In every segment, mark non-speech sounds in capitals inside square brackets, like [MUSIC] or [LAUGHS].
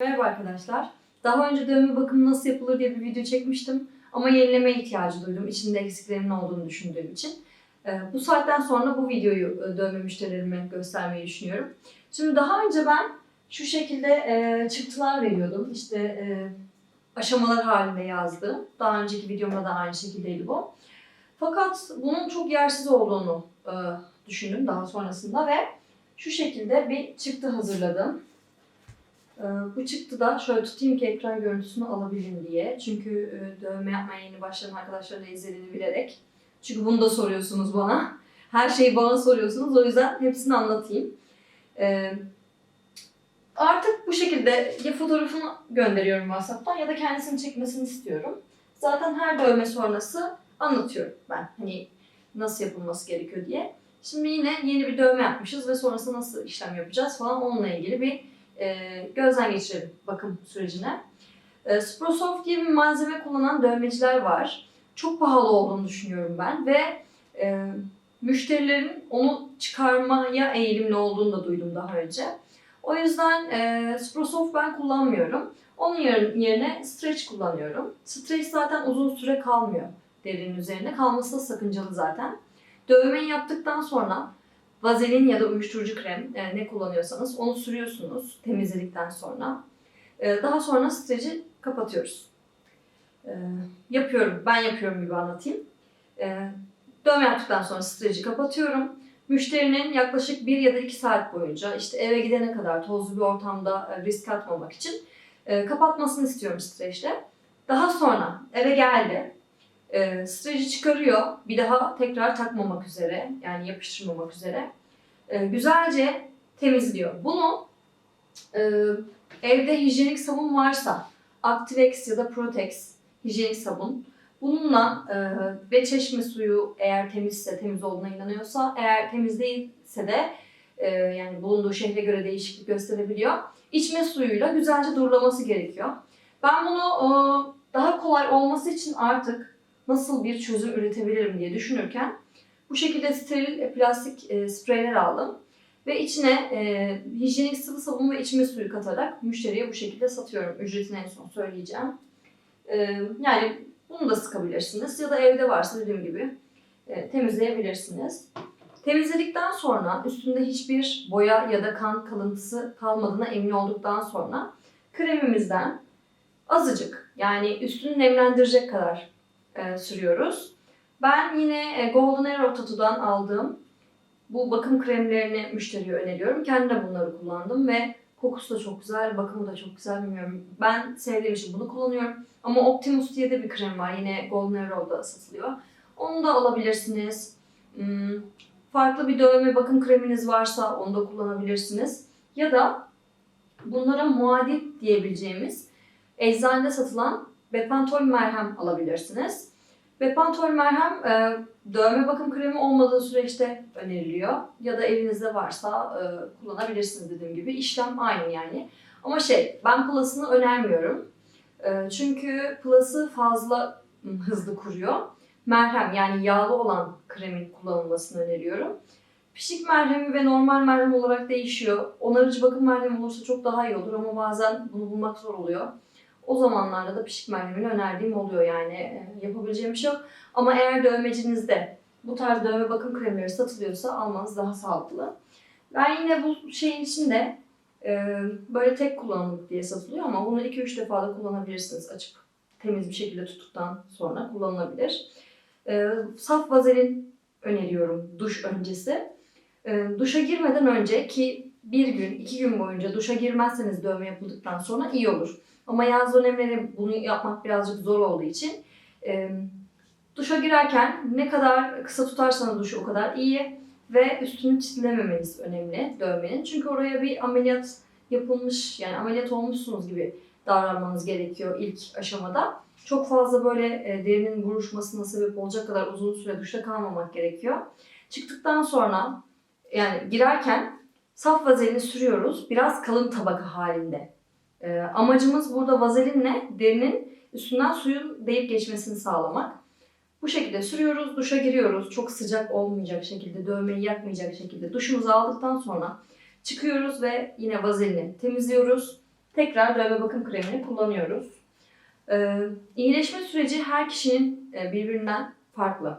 Merhaba arkadaşlar. Daha önce dövme bakımı nasıl yapılır diye bir video çekmiştim. Ama yenileme ihtiyacı duydum. İçinde eksiklerimin olduğunu düşündüğüm için. Ee, Bu saatten sonra bu videoyu e, dövme müşterilerime göstermeyi düşünüyorum. Şimdi daha önce ben şu şekilde e, çıktılar veriyordum. İşte e, aşamalar halinde yazdım. Daha önceki videomda da aynı şekildeydi bu. Fakat bunun çok yersiz olduğunu düşündüm daha sonrasında ve şu şekilde bir çıktı hazırladım. Ee, Bu çıktı da şöyle tutayım ki ekran görüntüsünü alabileyim diye. Çünkü e, dövme yapmaya yeni başlayan arkadaşların da izlediğini bilerek. Çünkü bunu da soruyorsunuz bana. Her şeyi bana soruyorsunuz. O yüzden hepsini anlatayım. Ee, Artık bu şekilde ya fotoğrafını gönderiyorum WhatsApp'tan ya da kendisini çekmesini istiyorum. Zaten her dövme sonrası anlatıyorum ben. Hani nasıl yapılması gerekiyor diye. Şimdi yine yeni bir dövme yapmışız ve sonrasında nasıl işlem yapacağız falan onunla ilgili bir e, gözden geçirelim bakım sürecine. E, Sprosoft diye bir malzeme kullanan dövmeciler var. Çok pahalı olduğunu düşünüyorum ben ve e, müşterilerin onu çıkarmaya eğilimli olduğunu da duydum daha önce. O yüzden e, Sprosoft ben kullanmıyorum. Onun yer- yerine Stretch kullanıyorum. Stretch zaten uzun süre kalmıyor derinin üzerine. Kalması da sakıncalı zaten. Dövmeyi yaptıktan sonra vazelin ya da uyuşturucu krem e, ne kullanıyorsanız onu sürüyorsunuz temizledikten sonra. E, daha sonra streci kapatıyoruz. E, yapıyorum, ben yapıyorum gibi anlatayım. E, dövme yaptıktan sonra streci kapatıyorum. Müşterinin yaklaşık 1 ya da 2 saat boyunca işte eve gidene kadar tozlu bir ortamda risk atmamak için kapatmasını istiyorum streçle. Daha sonra eve geldi. E, streci çıkarıyor. Bir daha tekrar takmamak üzere yani yapıştırmamak üzere. E, güzelce temizliyor. Bunu e, evde hijyenik sabun varsa Activex ya da Protex hijyenik sabun bununla e, ve çeşme suyu eğer temizse temiz olduğuna inanıyorsa eğer temiz değilse de e, yani bulunduğu şehre göre değişiklik gösterebiliyor. İçme suyuyla güzelce durulaması gerekiyor. Ben bunu e, daha kolay olması için artık nasıl bir çözüm üretebilirim diye düşünürken bu şekilde steril e, plastik e, spreyler aldım. Ve içine e, hijyenik sıvı sabun ve içme suyu katarak müşteriye bu şekilde satıyorum. Ücretini en son söyleyeceğim. E, yani bunu da sıkabilirsiniz ya da evde varsa dediğim gibi e, temizleyebilirsiniz. Temizledikten sonra üstünde hiçbir boya ya da kan kalıntısı kalmadığına emin olduktan sonra kremimizden azıcık yani üstünü nemlendirecek kadar e, sürüyoruz. Ben yine e, Golden Arrow Tattoo'dan aldığım bu bakım kremlerini müşteriye öneriyorum. Kendim bunları kullandım ve kokusu da çok güzel, bakımı da çok güzel bilmiyorum. Ben sevdiğim için bunu kullanıyorum. Ama Optimus diye de bir krem var. Yine Golden Arrow'da satılıyor. Onu da alabilirsiniz. Hmm, Farklı bir dövme bakım kreminiz varsa onu da kullanabilirsiniz. Ya da bunlara muadil diyebileceğimiz eczanede satılan Bepantol merhem alabilirsiniz. Bepantol merhem e, dövme bakım kremi olmadığı süreçte öneriliyor. Ya da evinizde varsa e, kullanabilirsiniz dediğim gibi. İşlem aynı yani. Ama şey ben Plus'ını önermiyorum. E, çünkü Plus'ı fazla hızlı kuruyor. Merhem yani yağlı olan kremin kullanılmasını öneriyorum. Pişik merhemi ve normal merhem olarak değişiyor. Onarıcı bakım merhemi olursa çok daha iyi olur ama bazen bunu bulmak zor oluyor. O zamanlarda da pişik merhemini önerdiğim oluyor yani e, yapabileceğim bir şey yok. Ama eğer dövmecinizde bu tarz dövme bakım kremleri satılıyorsa almanız daha sağlıklı. Ben yine bu şeyin içinde e, böyle tek kullanımlık diye satılıyor ama bunu 2-3 defa da kullanabilirsiniz açıp temiz bir şekilde tuttuktan sonra kullanılabilir. E, saf vazelin öneriyorum duş öncesi. E, duşa girmeden önce ki bir gün, iki gün boyunca duşa girmezseniz dövme yapıldıktan sonra iyi olur. Ama yaz dönemleri bunu yapmak birazcık zor olduğu için e, duşa girerken ne kadar kısa tutarsanız duşu o kadar iyi ve üstünü çitlememeniz önemli dövmenin. Çünkü oraya bir ameliyat yapılmış yani ameliyat olmuşsunuz gibi davranmanız gerekiyor ilk aşamada. Çok fazla böyle e, derinin buruşmasına sebep olacak kadar uzun süre duşta kalmamak gerekiyor. Çıktıktan sonra yani girerken saf vazelini sürüyoruz biraz kalın tabaka halinde. E, amacımız burada vazelinle derinin üstünden suyun değip geçmesini sağlamak. Bu şekilde sürüyoruz, duşa giriyoruz. Çok sıcak olmayacak şekilde, dövmeyi yakmayacak şekilde duşumuzu aldıktan sonra çıkıyoruz ve yine vazelini temizliyoruz. tekrar dövme bakım kremini kullanıyoruz. Ee, iyileşme süreci her kişinin e, birbirinden farklı.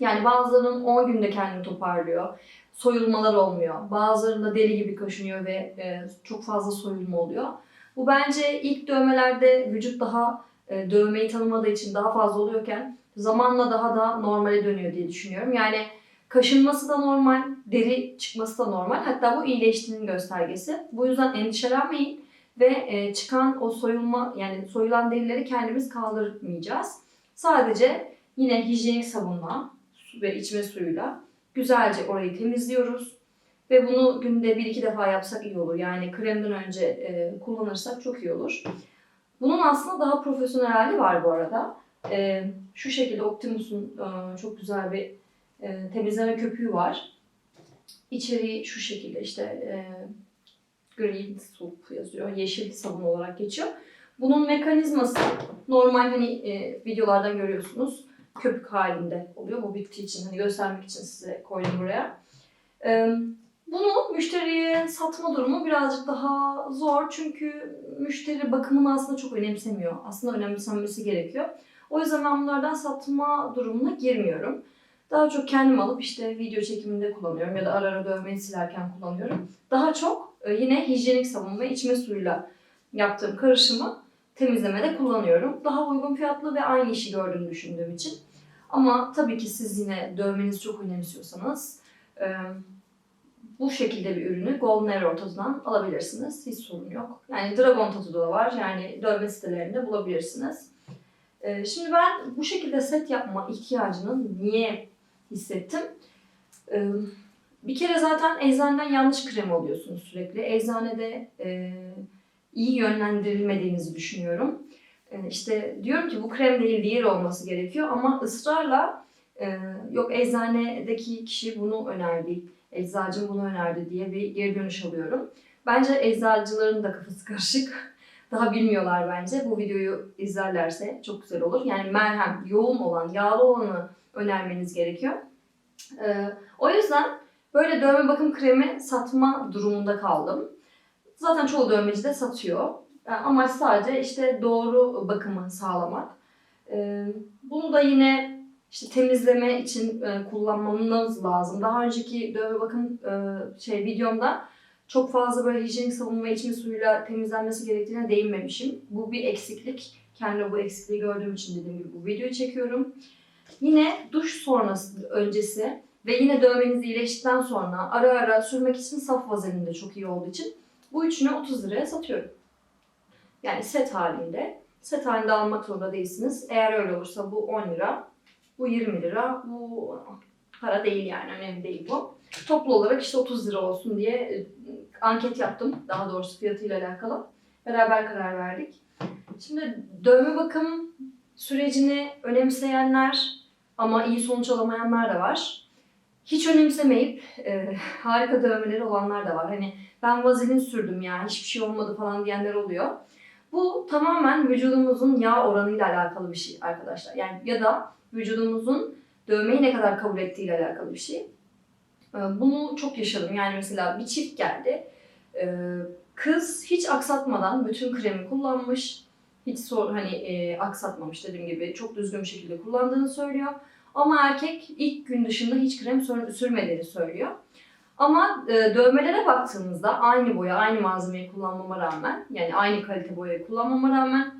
Yani bazılarının 10 günde kendini toparlıyor. Soyulmalar olmuyor. Bazılarında deli gibi kaşınıyor ve e, çok fazla soyulma oluyor. Bu bence ilk dövmelerde vücut daha e, dövmeyi tanımadığı için daha fazla oluyorken zamanla daha da normale dönüyor diye düşünüyorum. Yani kaşınması da normal, deri çıkması da normal. Hatta bu iyileştiğinin göstergesi. Bu yüzden endişelenmeyin ve e, çıkan o soyulma yani soyulan derileri kendimiz kaldırmayacağız. Sadece yine hijyenik sabunla ve içme suyuyla güzelce orayı temizliyoruz. Ve bunu günde bir iki defa yapsak iyi olur. Yani kremden önce e, kullanırsak çok iyi olur. Bunun aslında daha profesyonel hali var bu arada. E, şu şekilde Optimus'un e, çok güzel bir e, temizleme köpüğü var. İçeriği şu şekilde işte e, green soap yazıyor. Yeşil sabun olarak geçiyor. Bunun mekanizması normal hani e, videolardan görüyorsunuz. Köpük halinde oluyor. Bu bittiği için hani göstermek için size koydum buraya. Bunu müşteriye satma durumu birazcık daha zor çünkü müşteri bakımını aslında çok önemsemiyor. Aslında önemsenmesi gerekiyor. O yüzden ben bunlardan satma durumuna girmiyorum. Daha çok kendim alıp işte video çekiminde kullanıyorum ya da ara ara dövmeyi silerken kullanıyorum. Daha çok e, yine hijyenik sabun ve içme suyuyla yaptığım karışımı temizlemede kullanıyorum. Daha uygun fiyatlı ve aynı işi gördüğümü düşündüğüm için. Ama tabii ki siz yine dövmenizi çok önemsiyorsanız e, bu şekilde bir ürünü Golden Arrow Tattoo'dan alabilirsiniz. Hiç sorun yok. Yani Dragon Tattoo'da da var. Yani dövme sitelerinde bulabilirsiniz. Ee, Şimdi ben bu şekilde set yapma ihtiyacını niye hissettim? Ee, Bir kere zaten eczaneden yanlış krem alıyorsunuz sürekli. Eczanede e, iyi yönlendirilmediğinizi düşünüyorum. E, İşte diyorum ki bu krem değil diğer olması gerekiyor ama ısrarla e, yok eczanedeki kişi bunu önerdi, eczacım bunu önerdi diye bir geri dönüş alıyorum. Bence eczacıların da kafası [LAUGHS] karışık. Daha bilmiyorlar bence. Bu videoyu izlerlerse çok güzel olur. Yani merhem, yoğun olan, yağlı olanı önermeniz gerekiyor. Ee, o yüzden böyle dövme bakım kremi satma durumunda kaldım. Zaten çoğu dövmeci de satıyor. Yani amaç sadece işte doğru bakımı sağlamak. Ee, bunu da yine işte temizleme için e, kullanmamız lazım. Daha önceki dövme bakım e, şey videomda çok fazla böyle hijyenik sabun ve içme suyuyla temizlenmesi gerektiğine değinmemişim. Bu bir eksiklik. Kendi bu eksikliği gördüğüm için dediğim gibi bu videoyu çekiyorum. Yine duş sonrası öncesi ve yine dövmeniz iyileştikten sonra ara ara sürmek için saf vazelin de çok iyi olduğu için bu üçünü 30 liraya satıyorum. Yani set halinde. Set halinde almak zorunda değilsiniz. Eğer öyle olursa bu 10 lira, bu 20 lira, bu para değil yani önemli değil bu. Toplu olarak işte 30 lira olsun diye e, anket yaptım. Daha doğrusu fiyatıyla alakalı. Beraber karar verdik. Şimdi dövme bakım sürecini önemseyenler ama iyi sonuç alamayanlar da var. Hiç önemsemeyip e, harika dövmeleri olanlar da var. Hani ben vazelin sürdüm ya hiçbir şey olmadı falan diyenler oluyor. Bu tamamen vücudumuzun yağ oranıyla alakalı bir şey arkadaşlar. Yani ya da vücudumuzun dövmeyi ne kadar kabul ettiğiyle alakalı bir şey. Ee, Bunu çok yaşadım. Yani mesela bir çift geldi. Ee, Kız hiç aksatmadan bütün kremi kullanmış. Hiç sor, hani e, aksatmamış dediğim gibi çok düzgün bir şekilde kullandığını söylüyor. Ama erkek ilk gün dışında hiç krem sür- sürmediğini söylüyor. Ama e, dövmelere baktığımızda aynı boya, aynı malzemeyi kullanmama rağmen, yani aynı kalite boyayı kullanmama rağmen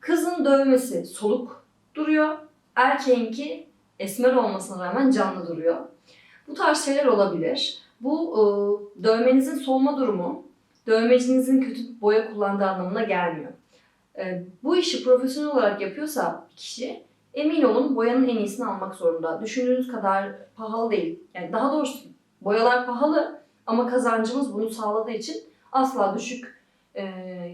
kızın dövmesi soluk duruyor. Erkeğinki esmer olmasına rağmen canlı duruyor. Bu tarz şeyler olabilir. Bu e, dövmenizin solma durumu, dövmecinizin kötü boya kullandığı anlamına gelmiyor. E, bu işi profesyonel olarak yapıyorsa kişi emin olun boyanın en iyisini almak zorunda. Düşündüğünüz kadar pahalı değil. Yani daha doğrusu boyalar pahalı ama kazancımız bunu sağladığı için asla düşük e,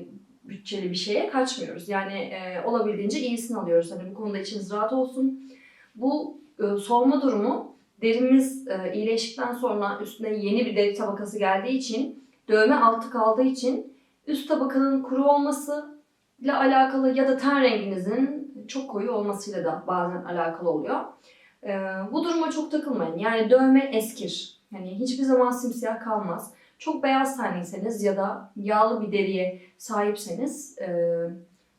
bütçeli bir şeye kaçmıyoruz. Yani e, olabildiğince iyisini alıyoruz. Hani bu konuda içiniz rahat olsun. Bu e, soğuma durumu derimiz e, iyileştikten sonra üstüne yeni bir deri tabakası geldiği için dövme altı kaldığı için üst tabakanın kuru olması ile alakalı ya da ten renginizin çok koyu olmasıyla da bazen alakalı oluyor. E, bu duruma çok takılmayın. Yani dövme eskir. Yani hiçbir zaman simsiyah kalmaz. Çok beyaz tenliyseniz ya da yağlı bir deriye sahipseniz e,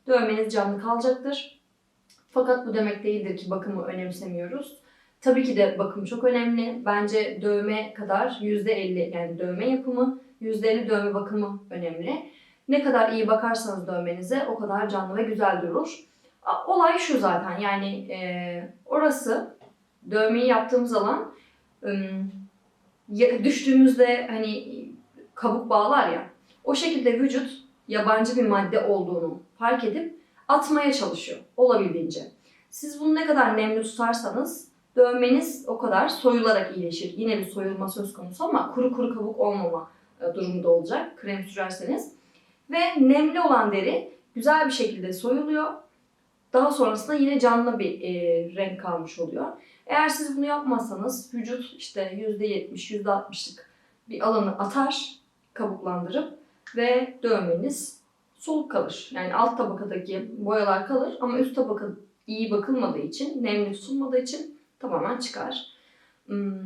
dövmeniz canlı kalacaktır. Fakat bu demek değildir ki bakımı önemsemiyoruz. Tabii ki de bakım çok önemli. Bence dövme kadar %50 yani dövme yapımı, %50 dövme bakımı önemli. Ne kadar iyi bakarsanız dövmenize o kadar canlı ve güzel durur. Olay şu zaten yani e, orası dövmeyi yaptığımız alan ya- düştüğümüzde hani kabuk bağlar ya o şekilde vücut yabancı bir madde olduğunu fark edip atmaya çalışıyor olabildiğince. Siz bunu ne kadar nemli tutarsanız dövmeniz o kadar soyularak iyileşir. Yine bir soyulma söz konusu ama kuru kuru kabuk olmama e, durumunda olacak krem sürerseniz. Ve nemli olan deri güzel bir şekilde soyuluyor. Daha sonrasında yine canlı bir e, renk kalmış oluyor. Eğer siz bunu yapmazsanız vücut işte %70, %60'lık bir alanı atar, kabuklandırıp ve dövmeniz soluk kalır. Yani alt tabakadaki boyalar kalır ama üst tabaka iyi bakılmadığı için, nemli tutulmadığı için tamamen çıkar. Hmm,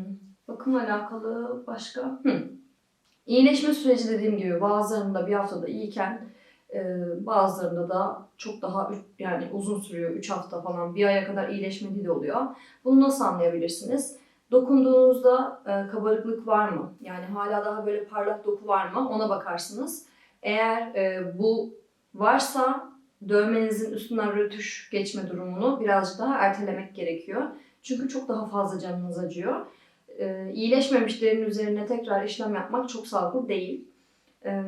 bakımla alakalı başka? Hmm. İyileşme süreci dediğim gibi bazılarında bir haftada iyiyken e, bazılarında da çok daha yani uzun sürüyor. 3 hafta falan bir aya kadar iyileşmediği de oluyor. Bunu nasıl anlayabilirsiniz? Dokunduğunuzda e, kabarıklık var mı? Yani hala daha böyle parlak doku var mı? Ona bakarsınız. Eğer e, bu varsa dövmenizin üstünden rötuş geçme durumunu birazcık daha ertelemek gerekiyor. Çünkü çok daha fazla canınız acıyor. E, iyileşmemiş derinin üzerine tekrar işlem yapmak çok sağlıklı değil. E,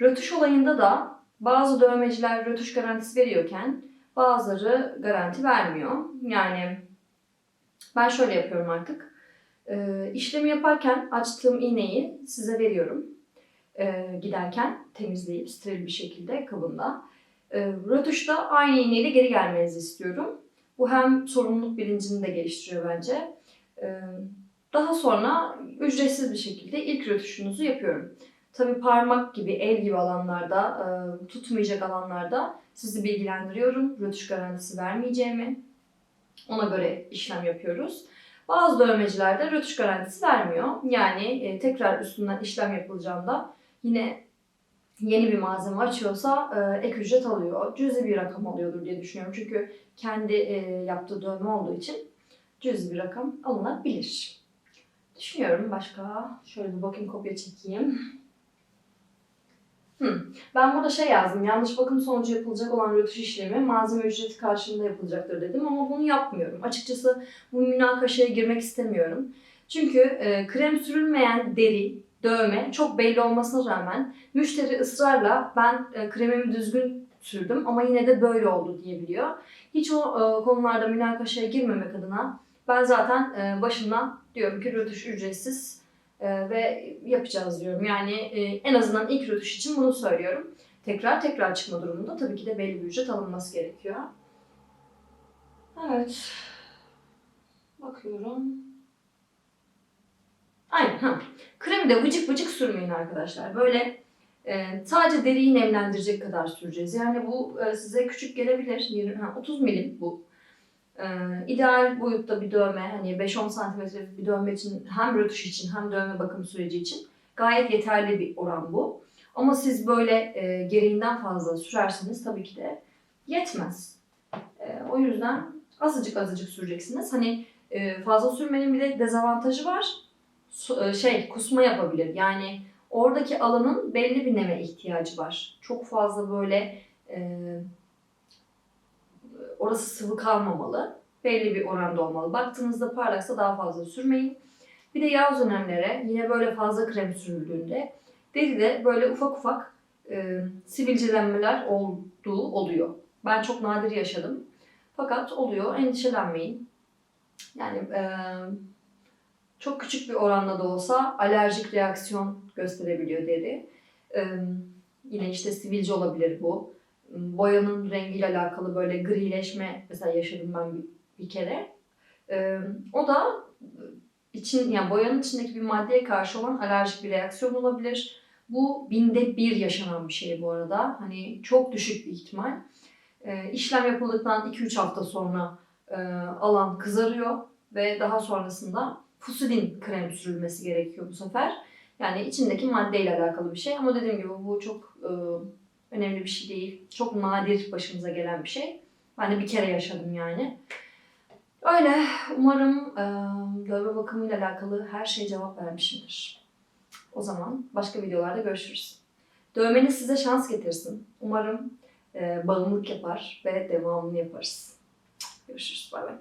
rötuş olayında da bazı dövmeciler rötuş garantisi veriyorken bazıları garanti vermiyor. Yani ben şöyle yapıyorum artık. E, işlemi yaparken açtığım iğneyi size veriyorum. E, giderken temizleyip steril bir şekilde kabında. E, rötuşta aynı iğneyle geri gelmenizi istiyorum. Bu hem sorumluluk bilincini de geliştiriyor bence. E, daha sonra ücretsiz bir şekilde ilk rötuşunuzu yapıyorum. Tabii parmak gibi, el gibi alanlarda, e, tutmayacak alanlarda sizi bilgilendiriyorum. Rötuş garantisi vermeyeceğimi. Ona göre işlem yapıyoruz. Bazı dövmecilerde rötuş garantisi vermiyor. Yani e, tekrar üstünden işlem yapılacağında yine yeni bir malzeme açıyorsa e, ek ücret alıyor. Cüzi bir rakam alıyordur diye düşünüyorum. Çünkü kendi e, yaptığı dövme olduğu için cüzi bir rakam alınabilir. Düşünüyorum başka. Şöyle bir bakayım kopya çekeyim. Ben burada şey yazdım. Yanlış bakım sonucu yapılacak olan rötuş işlemi malzeme ücreti karşılığında yapılacaktır dedim ama bunu yapmıyorum. Açıkçası bu münakaşaya girmek istemiyorum. Çünkü e, krem sürülmeyen deri, dövme çok belli olmasına rağmen müşteri ısrarla ben e, kremimi düzgün sürdüm ama yine de böyle oldu diyebiliyor. Hiç o e, konularda münakaşaya girmemek adına ben zaten e, başından diyorum ki rötuş ücretsiz e, ve yapacağız diyorum. Yani e, en azından ilk rötuş için bunu söylüyorum. Tekrar tekrar çıkma durumunda tabii ki de belli bir ücret alınması gerekiyor. Evet. Bakıyorum. Aynen. Ha. Kremi de vıcık vıcık sürmeyin arkadaşlar. Böyle e, sadece deriyi nemlendirecek kadar süreceğiz. Yani bu e, size küçük gelebilir. 20, ha, 30 milim bu. E, ideal boyutta bir dövme, hani 5-10 santimetrelik bir dövme için hem rötuş için hem dövme bakım süreci için gayet yeterli bir oran bu. Ama siz böyle e, gereğinden fazla sürerseniz tabii ki de yetmez. E, o yüzden azıcık azıcık süreceksiniz. Hani e, fazla sürmenin bir de dezavantajı var. Su- e, şey kusma yapabilir. Yani oradaki alanın belli bir neme ihtiyacı var. Çok fazla böyle e, orası sıvı kalmamalı. Belli bir oranda olmalı. Baktığınızda parlaksa daha fazla sürmeyin. Bir de yaz dönemlere yine böyle fazla krem sürüldüğünde deride böyle ufak ufak e, sivilcelenmeler olduğu oluyor. Ben çok nadir yaşadım. Fakat oluyor. Endişelenmeyin. Yani e, çok küçük bir oranda da olsa alerjik reaksiyon gösterebiliyor deri. E, yine işte sivilce olabilir bu. Boyanın rengiyle alakalı böyle grileşme mesela yaşadım ben bir, bir kere. E, o da için yani boyanın içindeki bir maddeye karşı olan alerjik bir reaksiyon olabilir. Bu binde bir yaşanan bir şey bu arada. Hani çok düşük bir ihtimal. E, işlem yapıldıktan 2-3 hafta sonra e, alan kızarıyor ve daha sonrasında fusilin krem sürülmesi gerekiyor bu sefer. Yani içindeki maddeyle alakalı bir şey ama dediğim gibi bu çok e, önemli bir şey değil. Çok nadir başımıza gelen bir şey. Ben de bir kere yaşadım yani. Öyle. Umarım e, dövme bakımıyla alakalı her şeye cevap vermişimdir. O zaman başka videolarda görüşürüz. Dövmeniz size şans getirsin. Umarım e, bağımlılık yapar ve devamını yaparız. Görüşürüz. Bay bay.